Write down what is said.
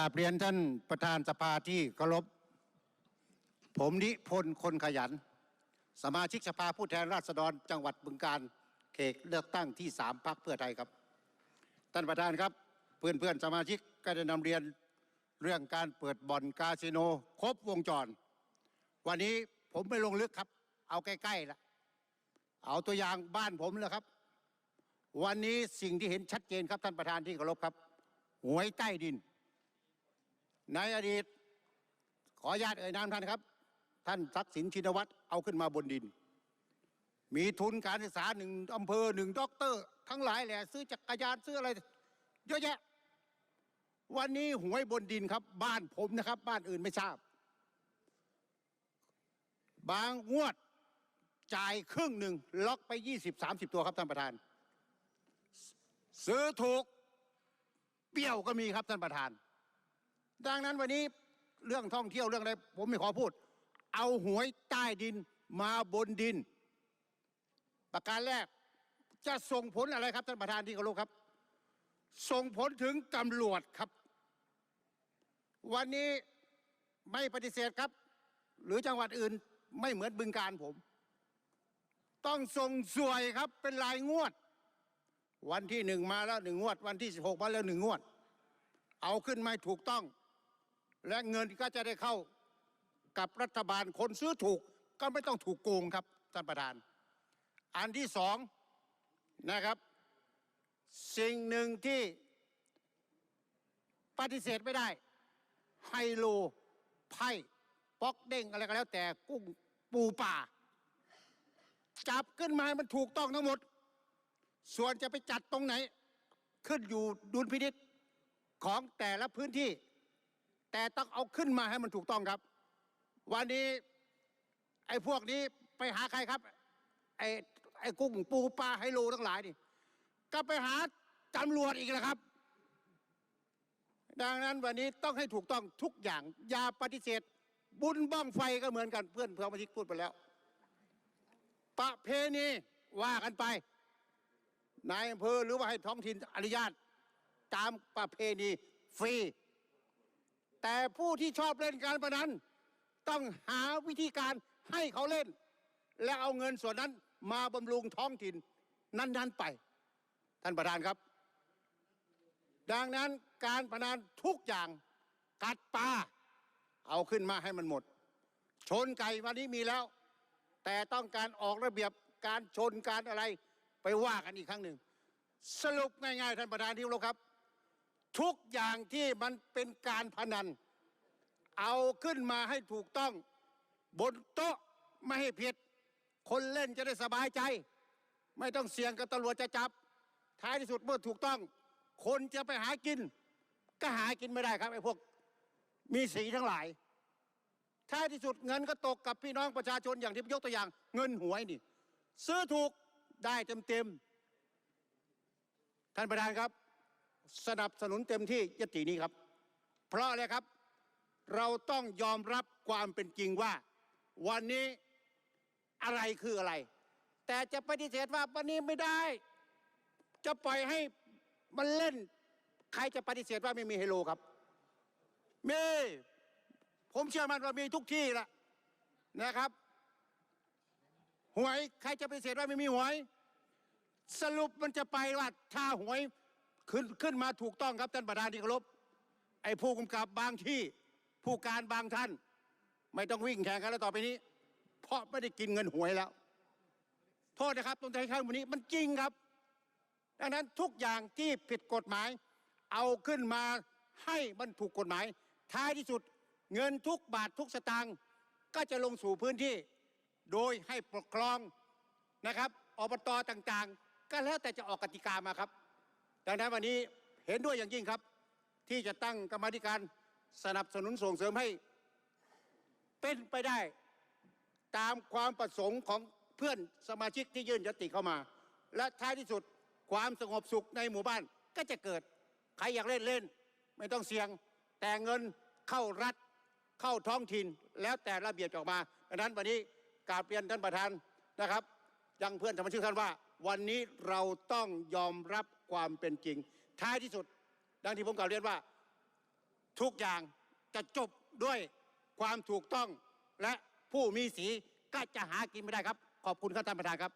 กราบเรียนท่านประธานสภาที่เคารพ ผมนิพนธ์คนขยัน สมาชิกสภาผู้แทนราษฎรจังหวัดบึงการเขตเลือกตั้งที่สามพักเพื่อไทยครับ ท่านประธานครับ เพื่อนเพื่อนสมาชิกก็ได้นำเรียนเรื่องการเปิดบ่อนคาสิโน ครบวงจร วันนี้ผมไม่ลงลึกครับ เอาใกล้ๆละเอาตัวอย่างบ้านผมเลยครับ วันนี้สิ่งที่เห็นชัดเจนครับท่านประธานที่เคารพครับหวยใต้ดิน ในอดีตขออนุญาตเอ่ยนามท่านครับ ท่านทักษิณชินวัตรเอาขึ้นมาบนดิน มีทุนการศึกษาหนึ่งอำเภอหนึ่งด็อกเตอร์ ทั้งหลายแหละซื้อจักรยานซื้ออะไรเยอะแยะ วันนี้หวยบนดินครับ บ้านผมนะครับ บ้านอื่นไม่ทราบ บางงวดจ่ายครึ่งหนึ่งล็อกไป 20 30 ตัวครับท่านประธาน ซื้อถูกเปรี้ยวก็มีครับท่านประธาน ดังนั้นวันนี้เรื่องท่องเที่ยวเรื่องอะไรผมไม่ขอพูด เอาหวยใต้ดินมาบนดิน ประการแรกจะส่งผลอะไรครับท่านประธานที่เคารพครับ ส่งผลถึงตำรวจครับ วันนี้ไม่ปฏิเสธครับ หรือจังหวัดอื่นไม่เหมือนบึงการผม ต้องส่งสวยครับเป็นรายงวด วันที่หนึ่งมาแล้วหนึ่งงวด วันที่สิบหกมาแล้วหนึ่งงวด เอาขึ้นไมาให้ถูกต้อง และเงินก็จะได้เข้ากับรัฐบาลคนซื้อถูกก็ไม่ต้องถูกโกงครับท่านประธาน อันที่สองนะครับ สิ่งหนึ่งที่ปฏิเสธไม่ได้ ไฮโลไพ่ป๊อกเด้งอะไรก็แล้วแต่กุ้งปูป่า จับขึ้นมามันถูกต้องทั้งหมด ส่วนจะไปจัดตรงไหน ขึ้นอยู่ดุลพินิษของแต่ละพื้นที่ แต่ต้องเอาขึ้นมาให้มันถูกต้องครับ วันนี้ ไอ้พวกนี้ไปหาใครครับ ไอ้ไอ้กุ้งปูปลาไฮโลทั้งหลายนี่ ก็ไปหาตำรวจอีกแล้วครับ ดังนั้นวันนี้ต้องให้ถูกต้องทุกอย่าง อย่าปฏิเสธ บุญบ้องไฟก็เหมือนกันเพื่อนเพื่อนมาทิกพูดไปแล้ว ประเพณีว่ากันไปนายอำเภอหรือว่าให้ท้องถิ่นอนุญาตตามประเพณีฟรี แต่ผู้ที่ชอบเล่นการพนันต้องหาวิธีการให้เขาเล่น และเอาเงินส่วนนั้นมาบำรุงท้องถิ่นนั้น ๆไป ท่านประธานครับ ดังนั้นการพนันทุกอย่างกัดปลาเอาขึ้นมาให้มันหมด ชนไก่วันนี้มีแล้ว แต่ต้องการออกระเบียบการชนการอะไรไปว่ากันอีกครั้งหนึ่ง สรุปง่ายๆท่านประธานที่เคารพครับ ทุกอย่างที่มันเป็นการพนัน เอาขึ้นมาให้ถูกต้อง บนโต๊ะไม่ให้ผิด คนเล่นจะได้สบายใจ ไม่ต้องเสี่ยงกับตำรวจจะจับ ท้ายที่สุดเมื่อถูกต้อง คนจะไปหากิน ก็หากินไม่ได้ครับไอ้พวกมีสีทั้งหลาย ท้ายที่สุดเงินก็ตกกับพี่น้องประชาชนอย่างที่ยกตัวอย่าง เงินหวยนี่ ซื้อถูกได้เต็มเต็มๆท่านประธานครับ สนับสนุนเต็มที่ยตินี้ครับ เพราะอะไรครับ เราต้องยอมรับความเป็นจริงว่า วันนี้อะไรคืออะไร แต่จะปฏิเสธว่าวันนี้ไม่ได้ จะปล่อยให้มันเล่น ใครจะปฏิเสธว่าไม่มีไฮโลครับมีผมเชื่อมันว่ามีทุกที่แหละนะครับหวยใครจะปฏิเสธว่าไม่มีหวย สรุปมันจะไปว่าถ้าหวย ขึ้นขึ้นมาถูกต้องครับท่านประธานที่เคารพไอ้ผู้กำกับบางที่ผู้การบางท่าน ไม่ต้องวิ่งแข่งกันแล้วต่อไปนี้ เพราะไม่ได้กินเงินหวยแล้ว โทษนะครับตรงใจข้างวันนี้มันจริงครับ ดังนั้นทุกอย่างที่ผิดกฎหมาย เอาขึ้นมาให้มันถูกกฎหมาย ท้ายที่สุดเงินทุกบาททุกสตางค์ก็จะลงสู่พื้นที่ โดยให้ปกครองนะครับอบตต่างๆ ก็แล้วแต่จะออกกติกามาครับ ดังนั้นวันนี้เห็นด้วยอย่างยิ่งครับ ที่จะตั้งกรรมธิการสนับสนุนส่งเสริมให้ เป็นไปได้ตามความประสงค์ของเพื่อนสมาชิกที่ยื่นยติเข้ามา และท้ายที่สุดความสงบสุขในหมู่บ้านก็จะเกิด ใครอยากเล่นเล่น ไม่ต้องเสี่ยง แต่เงินเข้ารัฐเข้าท้องถิ่นแล้วแต่ระเบียบออกมาดังนั้นวันนี้กาบเรียนท่านประธานนะครับยังเพื่อนสมาชิกท่านว่า วันนี้เราต้องยอมรับความเป็นจริง ท้ายที่สุด ดังที่ผมกล่าวเรียนว่า ทุกอย่างจะจบด้วยความถูกต้อง และผู้มีสีก็จะหากินไม่ได้ครับ ขอบคุณครับท่านประธานครับ